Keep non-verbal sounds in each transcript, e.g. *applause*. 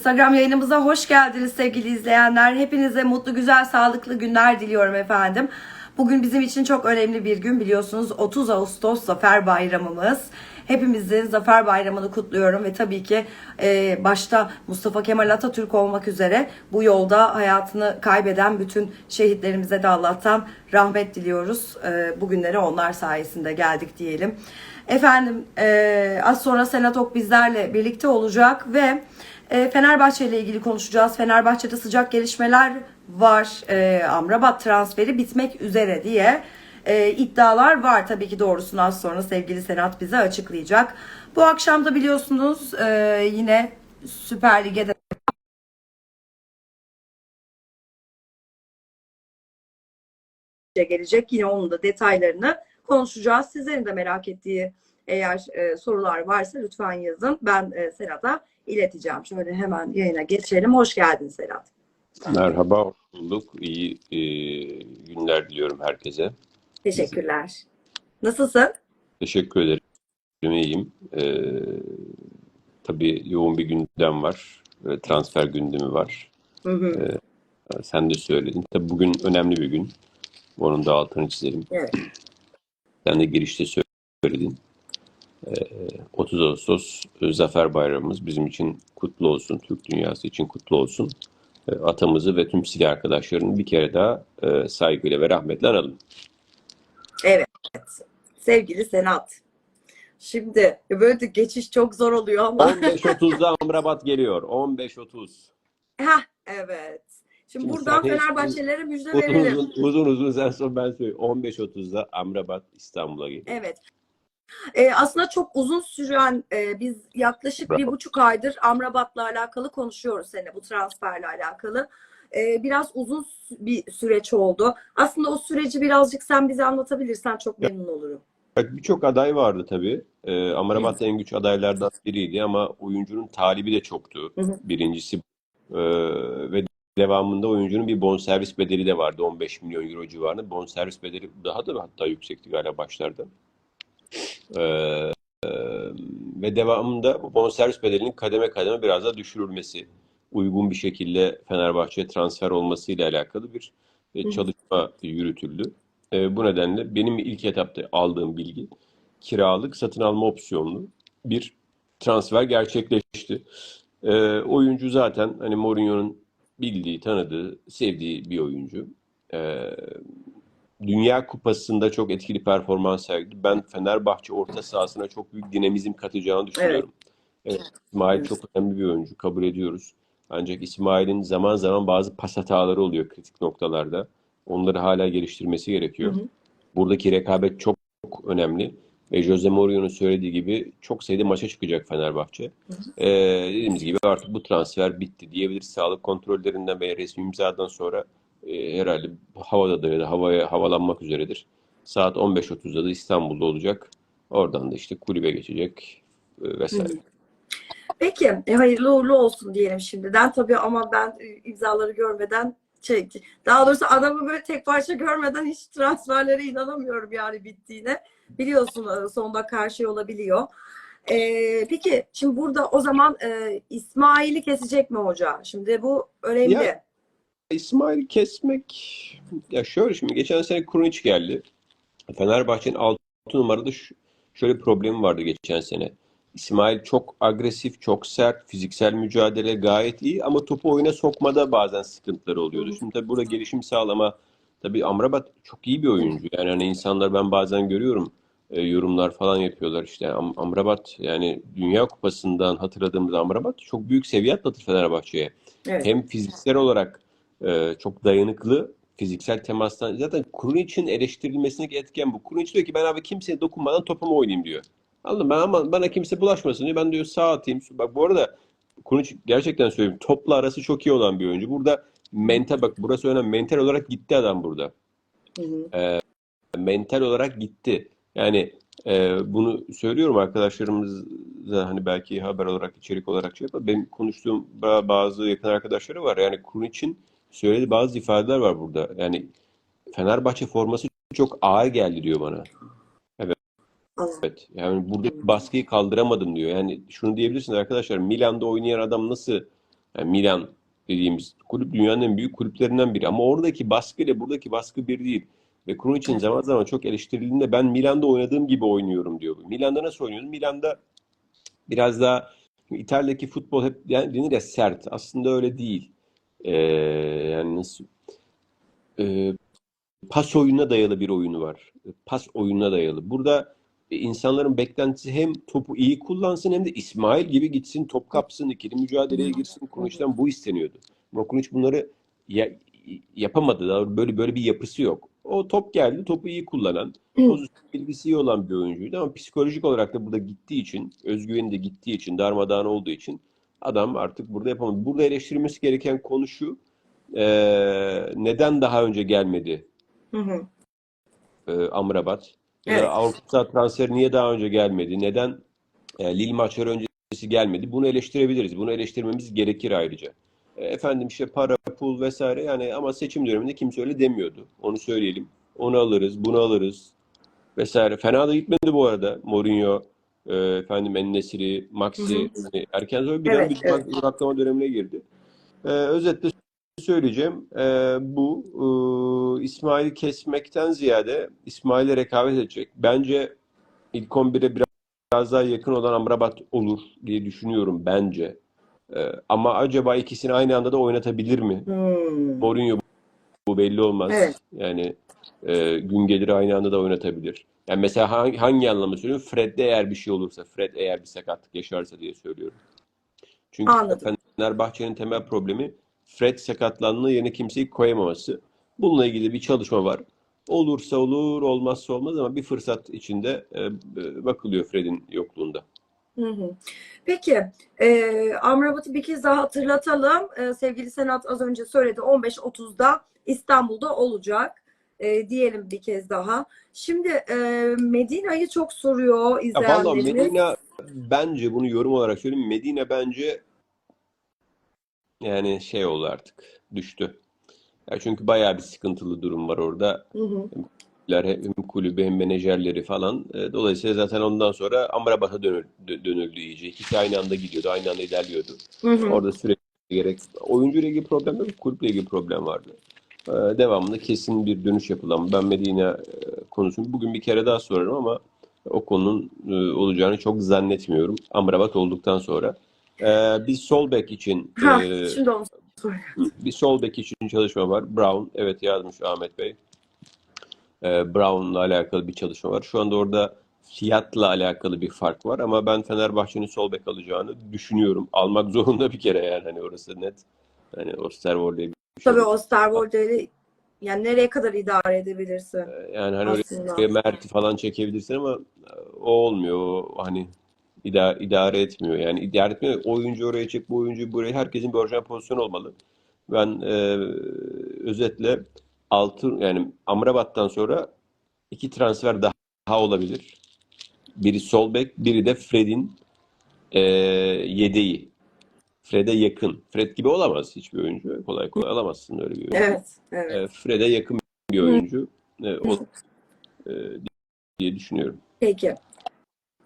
Instagram yayınımıza hoş geldiniz sevgili izleyenler. Hepinize mutlu, güzel, sağlıklı günler diliyorum efendim. Bugün bizim için çok önemli bir gün biliyorsunuz 30 Ağustos Zafer Bayramımız. Hepimizin Zafer Bayramı'nı kutluyorum ve tabii ki e, başta Mustafa Kemal Atatürk olmak üzere bu yolda hayatını kaybeden bütün şehitlerimize de Allah'tan rahmet diliyoruz. E, bugünlere onlar sayesinde geldik diyelim. Efendim e, az sonra Senat Ok bizlerle birlikte olacak ve e, Fenerbahçe ile ilgili konuşacağız. Fenerbahçe'de sıcak gelişmeler var. E, Amrabat transferi bitmek üzere diye e, iddialar var. Tabii ki doğrusunu az sonra sevgili Senat bize açıklayacak. Bu akşam da biliyorsunuz yine Süper Lig'e gelecek. Yine onun da detaylarını konuşacağız. Sizlerin de merak ettiği eğer e, sorular varsa lütfen yazın. Ben e, Serhat'a ileteceğim. Şöyle hemen yayına geçelim. Hoş geldin Serhat. Merhaba, hoş bulduk. İyi e, günler diliyorum herkese. Teşekkürler. Nasılsın? Teşekkür ederim. İyiyim. E, tabii yoğun bir gündem var. Transfer gündemi var. Hı hı. Sen de söyledin. Tabii bugün önemli bir gün. Onun da altını çizelim. Evet. Sen de girişte söyledin. E, 30 Ağustos e, Zafer Bayramımız bizim için kutlu olsun. Türk dünyası için kutlu olsun. E, atamızı ve tüm silah arkadaşlarını bir kere daha e, saygıyla ve rahmetle analım. Evet. Sevgili Senat. Şimdi böyle geçiş çok zor oluyor ama. 15.30'da Amrabat geliyor. 15.30. Heh, evet. Şimdi Şimdi buradan Fenerbahçelere müjde Uzun verelim. uzun, uzun uzun sen sor ben söyleyeyim. 15.30'da Amrabat İstanbul'a geliyor. Evet. Ee, aslında çok uzun süren e, biz yaklaşık bir Bravo. buçuk aydır Amrabat'la alakalı konuşuyoruz seninle bu transferle alakalı. Ee, biraz uzun bir süreç oldu. Aslında o süreci birazcık sen bize anlatabilirsen çok memnun olurum. Evet, Birçok aday vardı tabii. Ee, Amrabat en güç adaylardan biriydi ama oyuncunun talibi de çoktu. Hı hı. Birincisi Ee, ve devamında oyuncunun bir bonservis bedeli de vardı. 15 milyon euro civarında. Bonservis bedeli daha da hatta yüksekti galiba başlarda. Ee, e, ve devamında bu bonservis bedelinin kademe kademe biraz daha düşürülmesi, uygun bir şekilde Fenerbahçe'ye transfer olmasıyla alakalı bir e, çalışma yürütüldü. E, bu nedenle benim ilk etapta aldığım bilgi kiralık satın alma opsiyonlu bir transfer gerçekleşti. E, oyuncu zaten hani Mourinho'nun bildiği, tanıdığı, sevdiği bir oyuncu. E, Dünya Kupası'nda çok etkili performans sergiledi. Ben Fenerbahçe orta sahasına çok büyük dinamizm katacağını düşünüyorum. Evet, İsmail Evet. çok önemli bir oyuncu, kabul ediyoruz. Ancak İsmail'in zaman zaman bazı pas hataları oluyor kritik noktalarda. Onları hala geliştirmesi Hı gerekiyor. hı. Buradaki rekabet çok, çok önemli. Ve Jose Mourinho'nun söylediği gibi çok sayıda maça çıkacak Fenerbahçe. Hı hı. Ee, dediğimiz gibi artık bu transfer bitti diyebiliriz. Sağlık kontrollerinden ve resmi imzadan sonra e, herhalde havada ya da havaya havalanmak üzeredir. Saat 15.30'da da İstanbul'da olacak. Oradan da işte kulübe geçecek e, vesaire. Peki, e, hayırlı uğurlu olsun diyelim şimdiden. Tabii ama ben e, imzaları görmeden şey, daha doğrusu adamı böyle tek parça görmeden hiç transferlere inanamıyorum yani bittiğine. Biliyorsun son dakika her şey olabiliyor. Ee, peki şimdi burada o zaman e, İsmail'i kesecek mi hoca? Şimdi bu önemli. Ya- İsmail kesmek ya şöyle şimdi geçen sene Krunic geldi. Fenerbahçe'nin 6 numarada şu- şöyle bir problemi vardı geçen sene. İsmail çok agresif, çok sert, fiziksel mücadele gayet iyi ama topu oyuna sokmada bazen sıkıntıları oluyordu. Şimdi tabii burada gelişim sağlama tabii Amrabat çok iyi bir oyuncu. Yani hani insanlar ben bazen görüyorum e, yorumlar falan yapıyorlar işte Am- Amrabat yani Dünya Kupası'ndan hatırladığımız Amrabat çok büyük seviye atlatır Fenerbahçe'ye Evet. hem fiziksel olarak e, çok dayanıklı fiziksel temastan zaten Krunic'in eleştirilmesindeki etken bu. Krunic diyor ki ben abi kimseye dokunmadan topumu oynayayım diyor. Anladın mı? Ben ama bana kimse bulaşmasın diyor. Ben diyor sağ atayım. Bak bu arada Krunic gerçekten söyleyeyim topla arası çok iyi olan bir oyuncu. Burada mental bak burası önemli. Mental olarak gitti adam burada Hı hı. mental olarak gitti. Yani e, bunu söylüyorum arkadaşlarımıza hani belki haber olarak içerik olarak şey yapar. Benim konuştuğum ba- bazı yakın arkadaşları var. Yani Krunic'in söylediği bazı ifadeler var burada. Yani Fenerbahçe forması çok ağır geldi diyor bana. Anladım. Evet. Yani burada baskıyı kaldıramadım diyor. Yani şunu diyebilirsiniz arkadaşlar. Milan'da oynayan adam nasıl Yani Milan dediğimiz kulüp dünyanın en büyük kulüplerinden biri. Ama oradaki baskıyla buradaki baskı bir değil. Ve Krunić'in zaman zaman çok eleştirildiğinde ben Milan'da oynadığım gibi oynuyorum diyor. Milan'da nasıl oynuyordun? Milan'da biraz daha İtalya'daki futbol hep yani denir ya sert. Aslında öyle değil. Ee, yani nasıl Ee, pas oyununa dayalı bir oyunu var. Pas oyununa dayalı. Burada insanların beklentisi hem topu iyi kullansın hem de İsmail gibi gitsin, top kapsın, ikili mücadeleye girsin. Krunić'ten bu isteniyordu. Ama Krunić bunları ya- yapamadı. Daha böyle böyle bir yapısı yok. O top geldi, topu iyi kullanan, pozisyon bilgisi iyi olan bir oyuncuydu ama psikolojik olarak da burada gittiği için, özgüveni de gittiği için, darmadağın olduğu için adam artık burada yapamadı. Burada eleştirilmesi gereken konu şu, eee, neden daha önce gelmedi Hı hı. e, Amrabat. Da Evet. Avrupa transferi niye daha önce gelmedi? Neden e, Lille maçları öncesi gelmedi? Bunu eleştirebiliriz. Bunu eleştirmemiz gerekir ayrıca. E, efendim işte para, pul vesaire yani ama seçim döneminde kimse öyle demiyordu. Onu söyleyelim. Onu alırız, bunu alırız vesaire. Fena da gitmedi bu arada. Mourinho, e, efendim En-Nesyri, Maxi, hani erken sonra birden Evet, bir evet. duraklama dönemine girdi. E, özetle söyleyeceğim. Ee, bu e, İsmail'i kesmekten ziyade İsmail'e rekabet edecek. Bence ilk 11'e biraz, biraz daha yakın olan Amrabat olur diye düşünüyorum bence. Ee, ama acaba ikisini aynı anda da oynatabilir mi? Hmm. Mourinho bu belli olmaz. Evet. Yani e, gün gelir aynı anda da oynatabilir. Yani mesela hangi, hangi anlamda söylüyorum? Fred'de eğer bir şey olursa, Fred eğer bir sakatlık yaşarsa diye söylüyorum. Çünkü Anladım. Fenerbahçe'nin temel problemi Fred sakatlandığı yerine kimseyi koyamaması. Bununla ilgili bir çalışma var. Olursa olur, olmazsa olmaz ama bir fırsat içinde e, e, bakılıyor Fred'in yokluğunda. Hı hı. Peki, e, Amrabat'ı bir kez daha hatırlatalım. E, sevgili Senat az önce söyledi 15.30'da İstanbul'da olacak. E, diyelim bir kez daha. Şimdi e, Medina'yı çok soruyor izleyenlerimiz. Medina bence bunu yorum olarak söyleyeyim. Medina bence yani şey oldu artık. Düştü. Ya çünkü bayağı bir sıkıntılı durum var orada. Hı hı. Hem kulübü hem menajerleri falan. E, Dolayısıyla zaten ondan sonra Amrabat'a dönül- dö- dönüldü iyice. İkisi aynı anda gidiyordu. Aynı anda ilerliyordu. Hı hı. Orada sürekli gerek oyuncuyla ilgili problem yok, kulüple ilgili problem vardı. Ee, devamlı kesin bir dönüş yapılan. Ben Medina e, konusunu bugün bir kere daha sorarım ama o konunun e, olacağını çok zannetmiyorum. Amrabat olduktan sonra. Ee, bir sol bek için Ha, e, şimdi onu soruyorum. bir sol bek için çalışma var. Brown, evet yazmış Ahmet Bey. Ee, Brown'la alakalı bir çalışma var. Şu anda orada fiyatla alakalı bir fark var ama ben Fenerbahçe'nin sol bek alacağını düşünüyorum. Almak zorunda bir kere yani hani orası net. Hani Osterwold Tabii yok. Osterwold'leri yani nereye kadar idare edebilirsin Yani hani aslında. oraya Mert'i falan çekebilirsin ama e, o olmuyor. O hani idare, idare etmiyor. Yani idare etmiyor. O oyuncu oraya çek, bu oyuncu buraya. Herkesin bir orijinal pozisyonu olmalı. Ben e, özetle altı yani Amrabat'tan sonra iki transfer daha, daha olabilir. Biri sol bek, biri de Fred'in e, yedeği. Fred'e yakın. Fred gibi olamaz hiçbir oyuncu. Kolay kolay alamazsın öyle bir oyuncu. Evet, evet. E, Fred'e yakın bir oyuncu e, o, e, diye düşünüyorum. Peki.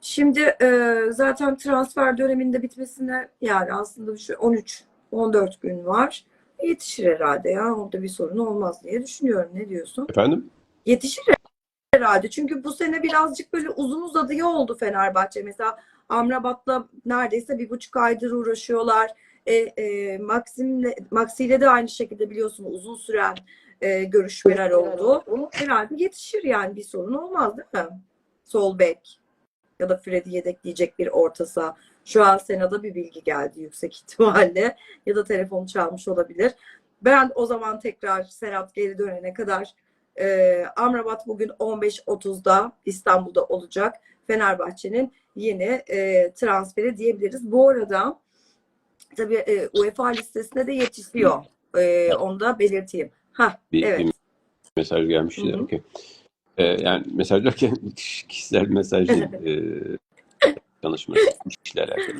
Şimdi e, zaten transfer döneminde bitmesine yani aslında şu 13-14 gün var. Yetişir herhalde ya. Orada bir sorun olmaz diye düşünüyorum. Ne diyorsun? Efendim? Yetişir herhalde. Çünkü bu sene birazcık böyle uzun uzadığı oldu Fenerbahçe. Mesela Amrabat'la neredeyse bir buçuk aydır uğraşıyorlar. E, e, Maxim'le, Maxi'yle de aynı şekilde biliyorsun uzun süren e, görüşmeler oldu. Herhalde yetişir yani bir sorun olmaz değil mi? Sol bek ya da Fred'i yedekleyecek bir orta saha. Şu an Sena'da bir bilgi geldi yüksek ihtimalle ya da telefonu çalmış olabilir. Ben o zaman tekrar Serhat geri dönene kadar e, Amrabat bugün 15.30'da İstanbul'da olacak. Fenerbahçe'nin yeni e, transferi diyebiliriz. Bu arada tabii e, UEFA listesine de yetişiyor. E, onu da belirteyim. Ha, Bir, evet. bir mesaj gelmiş. Hı hı. Okey. E, yani mesaj derken *laughs* kişisel bir mesaj değil. *laughs* E, tanışma işle alakalı.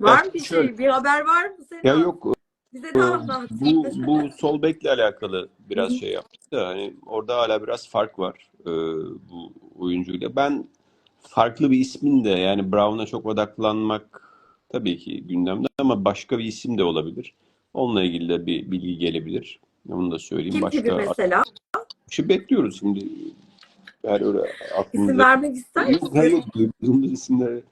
Var mı bir şöyle- şey? Bir haber var mı senin? Ya yok Bize anlat. bu bu sol bekle alakalı biraz Hı hı. şey yaptık da hani orada hala biraz fark var e, bu oyuncuyla. Ben farklı bir ismin de yani Brown'a çok odaklanmak tabii ki gündemde ama başka bir isim de olabilir. Onunla ilgili de bir bilgi gelebilir. Onu da söyleyeyim. Kim gibi Başka mesela? Şu bekliyoruz şimdi. Eğer öyle İsim aklımıza vermek ister misin? hayır, yok. Duyduğumuz isimleri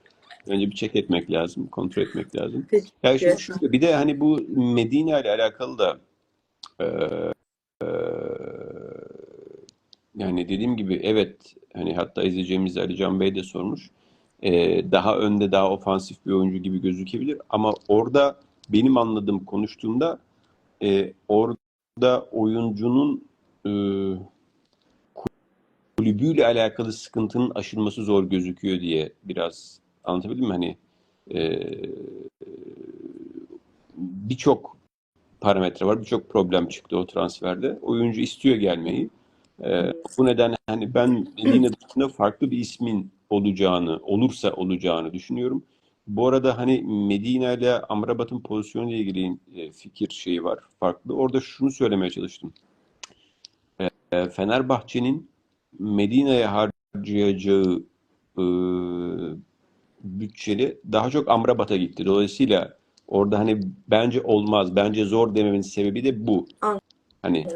önce bir check etmek lazım, kontrol etmek lazım. Peki. Ya şimdi şurada bir de hani bu Medine ile alakalı da eee, yani dediğim gibi evet hani hatta izleyeceğimiz Ali Can Bey de sormuş. Eee, daha önde daha ofansif bir oyuncu gibi gözükebilir ama orada benim anladığım konuştuğumda eee, orada oyuncunun eee, kulübüyle alakalı sıkıntının aşılması zor gözüküyor diye biraz anlatabildim mi? Hani eee, birçok parametre var, birçok problem çıktı o transferde. Oyuncu istiyor gelmeyi. Eee, bu nedenle hani ben Medine dışında farklı bir ismin olacağını, olursa olacağını düşünüyorum. Bu arada hani Medina ile Amrabat'ın pozisyonu ile ilgili e, fikir şeyi var, farklı. Orada şunu söylemeye çalıştım. Eee, Fenerbahçe'nin Medine'ye harcayacağı e, bütçeli daha çok Amrabat'a gitti. Dolayısıyla orada hani bence olmaz, bence zor dememin sebebi de bu. Anladım. Hani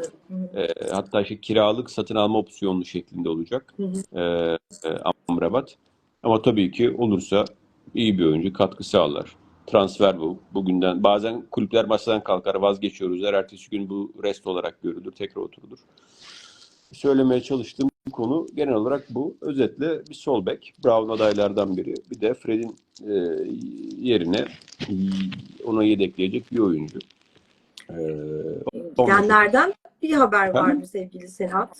e, hatta işte kiralık satın alma opsiyonlu şeklinde olacak Hı hı. e, e, Amrabat. Ama tabii ki olursa iyi bir oyuncu katkı sağlar. Transfer bu. Bugünden bazen kulüpler masadan kalkar vazgeçiyoruz. der. Ertesi gün bu rest olarak görülür. Tekrar oturulur. Söylemeye çalıştığım konu genel olarak bu. Özetle bir sol bek. Brown adaylardan biri. Bir de Fred'in e, yerine ona yedekleyecek bir oyuncu. E, Gidenlerden bir haber var mı sevgili Senat?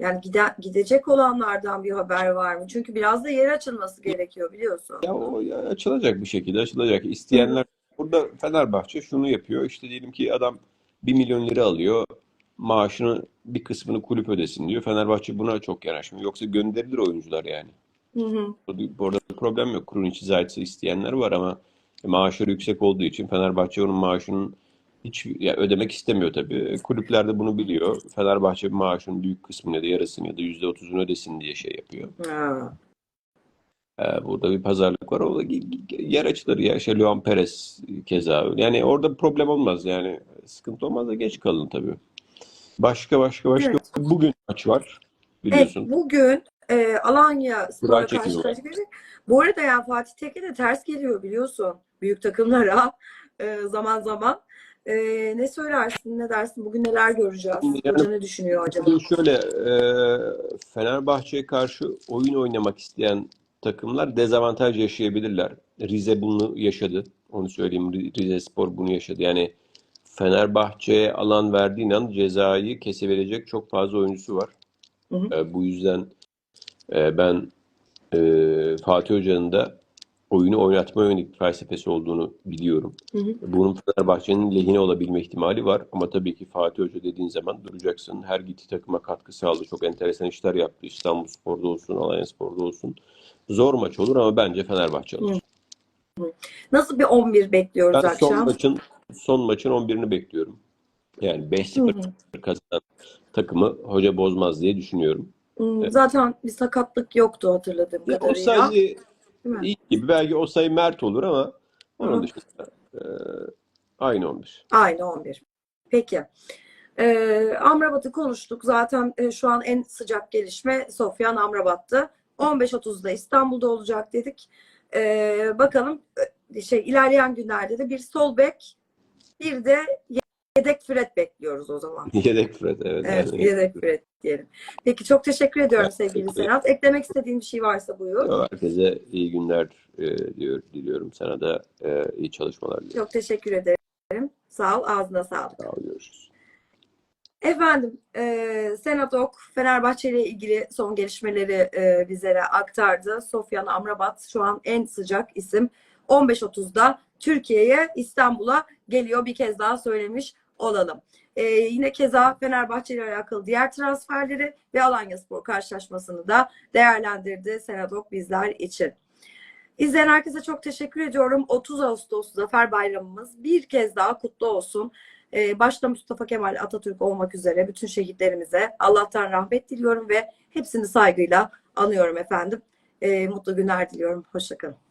Yani gide, gidecek olanlardan bir haber var mı? Çünkü biraz da yer açılması gerekiyor biliyorsun. Ya o ya açılacak bir şekilde açılacak. İsteyenler burada Fenerbahçe şunu yapıyor. İşte diyelim ki adam 1 milyon lira alıyor. Maaşının bir kısmını kulüp ödesin diyor. Fenerbahçe buna çok yanaşmıyor. Yoksa gönderilir oyuncular yani. Hı hı. Bu arada problem yok. Krunic Zayt'sı isteyenler var ama maaşları yüksek olduğu için Fenerbahçe onun maaşının hiç ya ödemek istemiyor tabii. Kulüpler de bunu biliyor. Fenerbahçe maaşının büyük kısmını ya da yarısını ya da %30'unu ödesin diye şey yapıyor. Ha. Ee, burada bir pazarlık var. O da yer açılır ya. Şey, Luan Perez keza. Yani orada problem olmaz. Yani sıkıntı olmaz da geç kalın tabii. Başka başka başka. Evet. Bugün maç var. Evet, Biliyorsun. bugün e, Alanya Spor'a karşı karşıya. Bu arada ya Fatih Tekke de ters geliyor biliyorsun. Büyük takımlara e, zaman zaman. E, ne söylersin, ne dersin? Bugün neler göreceğiz? Yani- Hoca ne düşünüyor acaba? Şöyle e, Fenerbahçe'ye karşı oyun oynamak isteyen takımlar dezavantaj yaşayabilirler. Rize bunu yaşadı. Onu söyleyeyim. Rize Spor bunu yaşadı. Yani Fenerbahçe'ye alan verdiğin an cezayı kesebilecek çok fazla oyuncusu var. Hı hı. E, bu yüzden e, ben e, Fatih Hoca'nın da oyunu oynatma yönelik felsefesi olduğunu biliyorum. Hı hı. Bunun Fenerbahçe'nin lehine olabilme ihtimali var. Ama tabii ki Fatih Hoca dediğin zaman duracaksın. Her gittiği takıma katkı sağladı. Çok enteresan işler yaptı. İstanbul Spor'da olsun, Alanya Spor'da olsun. Zor maç olur ama bence Fenerbahçe alır. Nasıl bir 11 bekliyoruz Ben son akşam? maçın son maçın 11'ini bekliyorum. Yani Hı 5-0 hı. kazanan takımı hoca bozmaz diye düşünüyorum. Hmm, Zaten bir sakatlık yoktu hatırladığım Ya o kadarıyla. Değil mi? iyi gibi. Belki o sayı Mert olur ama onun dışında e, aynı 11. Aynı 11. Peki. Ee, Amrabat'ı konuştuk. Zaten e, şu an en sıcak gelişme Sofyan Amrabat'tı. 15.30'da İstanbul'da olacak dedik. Ee, bakalım e, şey ilerleyen günlerde de bir sol bek bir de yedek Fred bekliyoruz o zaman. *laughs* Yedek Fred evet. Evet, yani. yedek Fred diyelim. Peki çok teşekkür ediyorum Evet, sevgili Senat. Eklemek istediğin bir şey varsa buyur. Herkese iyi günler e, diyor, diliyorum. Sana da e, iyi çalışmalar diliyorum. Çok teşekkür ederim. Sağ ol, ağzına sağlık. Sağ ol, görüşürüz. Efendim, e, Senat Ok Fenerbahçe ile ilgili son gelişmeleri e, bizlere aktardı. Sofyan Amrabat şu an en sıcak isim. 15.30'da Türkiye'ye, İstanbul'a geliyor. Bir kez daha söylemiş olalım. E, yine keza Fenerbahçe ile alakalı diğer transferleri ve Alanyaspor karşılaşmasını da değerlendirdi Senat Ok bizler için. İzleyen herkese çok teşekkür ediyorum. 30 Ağustos Zafer Bayramımız bir kez daha kutlu olsun. Ee, başta Mustafa Kemal Atatürk olmak üzere bütün şehitlerimize Allah'tan rahmet diliyorum ve hepsini saygıyla anıyorum efendim. Ee, mutlu günler diliyorum. Hoşçakalın.